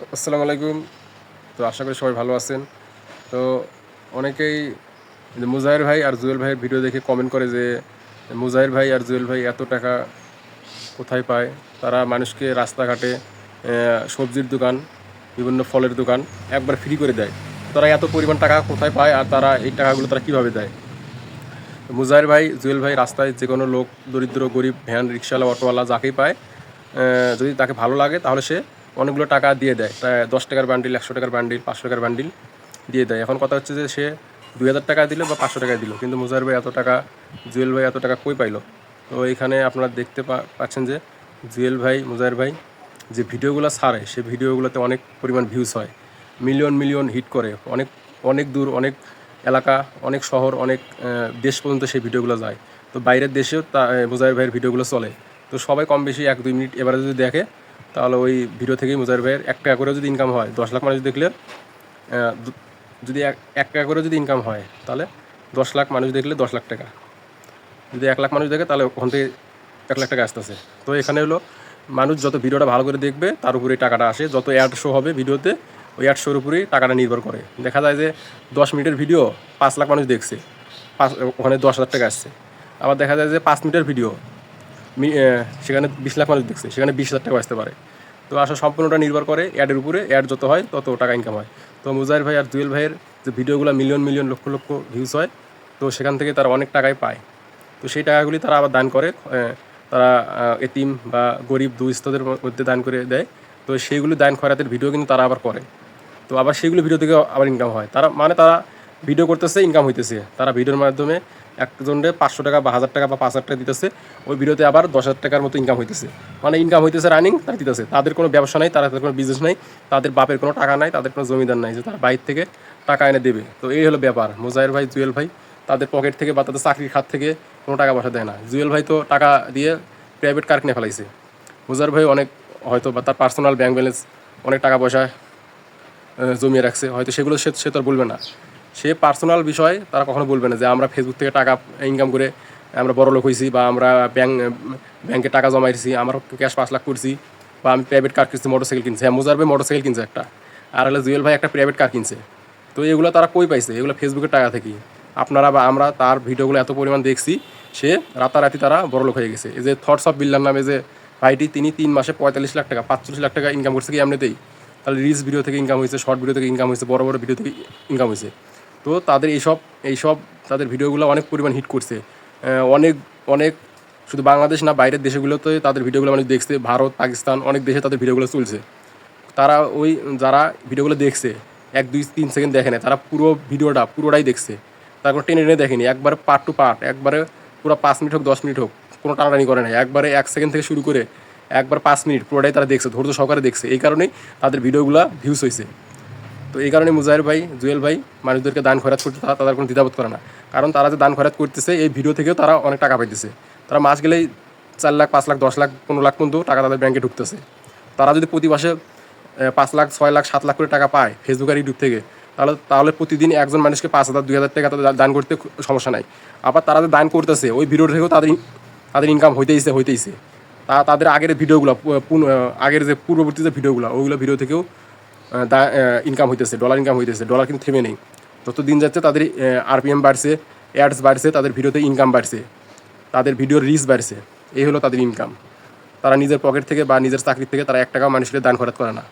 আসসালামু আলাইকুম। তো আশা করি সবাই ভালো আছেন। তো অনেকেই মুজাহির ভাই আর জুয়েল ভাইয়ের ভিডিও দেখে কমেন্ট করে যে মুজাহির ভাই আর জুয়েল ভাই এত টাকা কোথায় পায়? তারা মানুষকে রাস্তাঘাটে সবজির দোকান, বিভিন্ন ফলের দোকান একবার ফ্রি করে দেয়। তারা এত পরিমাণ টাকা কোথায় পায় আর তারা এই টাকাগুলো তারা কীভাবে দেয়? মুজাহির ভাই, জুয়েল ভাই রাস্তায় যে কোনো লোক, দরিদ্র, গরিব, ভ্যান, রিক্সাওয়ালা, অটোওয়ালা যাকেই পায় যদি তাকে ভালো লাগে তাহলে সে অনেকগুলো টাকা দিয়ে দেয়। প্রায় দশ টাকার বান্ডিল একশো টাকার বান্ডিল পাঁচশো টাকার বান্ডিল দিয়ে দেয়। এখন কথা হচ্ছে যে সে দুই হাজার টাকা দিল বা পাঁচশো টাকা দিল। কিন্তু মুজাহির ভাই এত টাকা, জুয়েল ভাই এত টাকা কই পাইলো? তো এখানে আপনারা দেখতে পাচ্ছেন যে জুয়েল ভাই, মুজাহির ভাই যে ভিডিওগুলো ছাড়ে, সে ভিডিওগুলোতে অনেক পরিমাণ ভিউজ হয়। মিলিয়ন মিলিয়ন হিট করে। অনেক অনেক দূর, অনেক এলাকা, অনেক শহর, অনেক দেশ পর্যন্ত সেই ভিডিওগুলো যায়। তো বাইরের দেশেও তা মুজাহির ভাইয়ের ভিডিওগুলো চলে। তো সবাই কম বেশি এক দুই মিনিট এবারে যদি দেখে তাহলে ওই ভিডিও থেকেই মুজাহির ভাইয়ের এক টাকা করে যদি ইনকাম হয়, দশ লাখ মানুষ দেখলে যদি এক টাকা করে যদি ইনকাম হয়, তাহলে দশ লাখ মানুষ দেখলে দশ লাখ টাকা। যদি এক লাখ মানুষ দেখে, তাহলে ওখান থেকে এক লাখ টাকা আসতেছে। তো এখানে হলো, মানুষ যত ভিডিওটা ভালো করে দেখবে, তার উপরে টাকাটা আসে। যত অ্যাড শো হবে ভিডিওতে, ওই অ্যাড শোর উপরেই টাকাটা নির্ভর করে। দেখা যায় যে দশ মিনিটের ভিডিও পাঁচ লাখ মানুষ দেখছে, পাঁচ, ওখানে দশ হাজার টাকা আসছে। আবার দেখা যায় যে পাঁচ মিনিটের ভিডিও সেখানে বিশ লাখ মানুষ দেখছে, সেখানে বিশ হাজার টাকা আসতে পারে। তো আসলে সম্পূর্ণটা নির্ভর করে অ্যাডের উপরে, অ্যাড যত হয় তত টাকা ইনকাম হয়। তো মুজাহির ভাই আর জুয়েল ভাইয়ের যে ভিডিওগুলো million million lakh lakh views হয়, তো সেখান থেকে তারা অনেক টাকাই পায়। তো সেই টাকাগুলি তারা আবার দান করে তারা এতিম বা গরিব দুস্থদের মধ্যে দান করে দেয়। তো সেইগুলি দান খয়রাতের ভিডিও কিন্তু তারা আবার করে। তো আবার সেগুলো ভিডিও থেকে আবার ইনকাম হয়। তারা মানে তারা ভিডিও করতেছে ইনকাম হইতেছে। তারা ভিডিওর মাধ্যমে একজনকে পাঁচশো টাকা বা হাজার টাকা বা পাঁচ হাজার টাকা দিতেছে, ওই ভিডিওতে আবার দশ হাজার টাকার মতো ইনকাম হইতেছে। মানে ইনকাম হইতেছে রানিং তারা দিতেছে। তাদের কোনো ব্যবসা নাই তাদের কোনো বিজনেস নাই, তাদের বাপের কোনো টাকা নাই, তাদের কোনো জমিদার নাই, যে তারা বাইরে থেকে টাকা এনে দেবে। তো এই হলো ব্যাপার। মোজাহির ভাই, জুয়েল ভাই, তাদের পকেট থেকে বা তাদের চাকরির খাত থেকে কোনো টাকা পয়সা দেয় না। জুয়েল ভাই তো টাকা দিয়ে প্রাইভেট কার কিনে ফেলাইছে। মোজাহির ভাই অনেক হয়তো বা তার পার্সোনাল ব্যাংক ব্যালেন্স অনেক টাকা পয়সা জমিয়ে রাখছে। হয়তো সেগুলো সে সে তো বলবে না। সে পার্সোনাল বিষয়, তারা কখনো বলবে না যে আমরা ফেসবুক থেকে টাকা ইনকাম করে আমরা বড় লোক হয়েছি বা আমরা ব্যাংক ব্যাংকে টাকা জমাইছি আমার ক্যাশ পাঁচ লাখ করছি বা আমি প্রাইভেট কার কিনছি মোটরসাইকেল কিনছি। হ্যাঁ মুজার ভাই মোটরসাইকেল কিনছে একটা। আর হলে জুয়েল ভাই একটা প্রাইভেট কার কিনছে। তো এগুলো তারা কই পাইছে? এগুলো ফেসবুকের টাকা থেকেই আপনারা বা আমরা তার ভিডিওগুলো এত পরিমাণ দেখছি, সে রাতারাতি তারা বড় লোক হয়ে গেছে। এই যে থটস অফ বিল্লার নামে যে ভাইটি, তিনি তিন মাসে পঁয়তাল্লিশ লাখ টাকা, পাঁচচল্লিশ লাখ টাকা ইনকাম করছে কি এমনিতেই? তাহলে রিলস ভিডিও থেকে ইনকাম হয়েছে শর্ট ভিডিও থেকে ইনকাম হয়েছে, বড় বড় ভিডিও থেকে ইনকাম হয়েছে। তো তাদের এইসব এইসব তাদের ভিডিওগুলো অনেক পরিমাণ হিট করছে। অনেক অনেক শুধু বাংলাদেশ না, বাইরের দেশগুলোতে তাদের ভিডিওগুলো অনেক দেখছে। ভারত, পাকিস্তান, অনেক দেশে তাদের ভিডিওগুলো চলছে। তারা ওই, যারা ভিডিওগুলো দেখছে, এক, দুই, তিন সেকেন্ড দেখে না তারা পুরো ভিডিওটা, পুরোটাই দেখছে। তারপর টেনে টেনে দেখেনি। একবারে পার্ট টু পার্ট একবারে পুরো পাঁচ মিনিট হোক, দশ মিনিট হোক, কোনো টানাটানি করে না একবারে এক সেকেন্ড থেকে শুরু করে, একবার পাঁচ মিনিট পুরোটাই তারা দেখছে, ধৈর্য সহকারে দেখছে। এই কারণেই তাদের ভিডিওগুলো ভিউজ হয়েছে তো এই কারণে মুজাহির ভাই, জুয়েল ভাই মানুষদেরকে দান খয়রাত করতে তাদের কোনো দ্বিধাবোধ করে না। কারণ তারা যে দান খয়রাত করতেছে, এই ভিডিও থেকেও তারা অনেক টাকা পাইতেছে। তারা মাস গেলেই চার লাখ, পাঁচ লাখ, দশ লাখ, পনেরো লাখ পর্যন্ত টাকা তাদের ব্যাংকে ঢুকতেছে। তারা যদি প্রতি মাসে পাঁচ লাখ, ছয় লাখ, সাত লাখ করে টাকা পায় ফেসবুক আর ইউটিউব থেকে, তাহলে তাহলে প্রতিদিন একজন মানুষকে পাঁচ হাজার, দুই হাজার টাকা তাদের দান করতে সমস্যা নাই। আবার তারা যে দান করতেছে, ওই ভিডিও থেকেও তাদের তাদের ইনকাম হইতেইছে হইতেইছে। তা তাদের আগের ভিডিওগুলো আগের যে পূর্ববর্তী যে ভিডিওগুলো ওইগুলো ভিডিও থেকেও ইনকাম হইতেছে ডলার ইনকাম হইতেছে ডলার কিন্তু থেমে নেই। যত দিন যাচ্ছে তাদের আরপিএম বাড়ছে অ্যাডস বাড়ছে, তাদের ভিডিওতে ইনকাম বাড়ছে, তাদের ভিডিওর রিচ বাড়ছে, এই হলো তাদের ইনকাম তারা নিজের পকেট থেকে বা নিজের চাকরির থেকে তারা এক টাকাও মানুষকে দান খরচ করে না।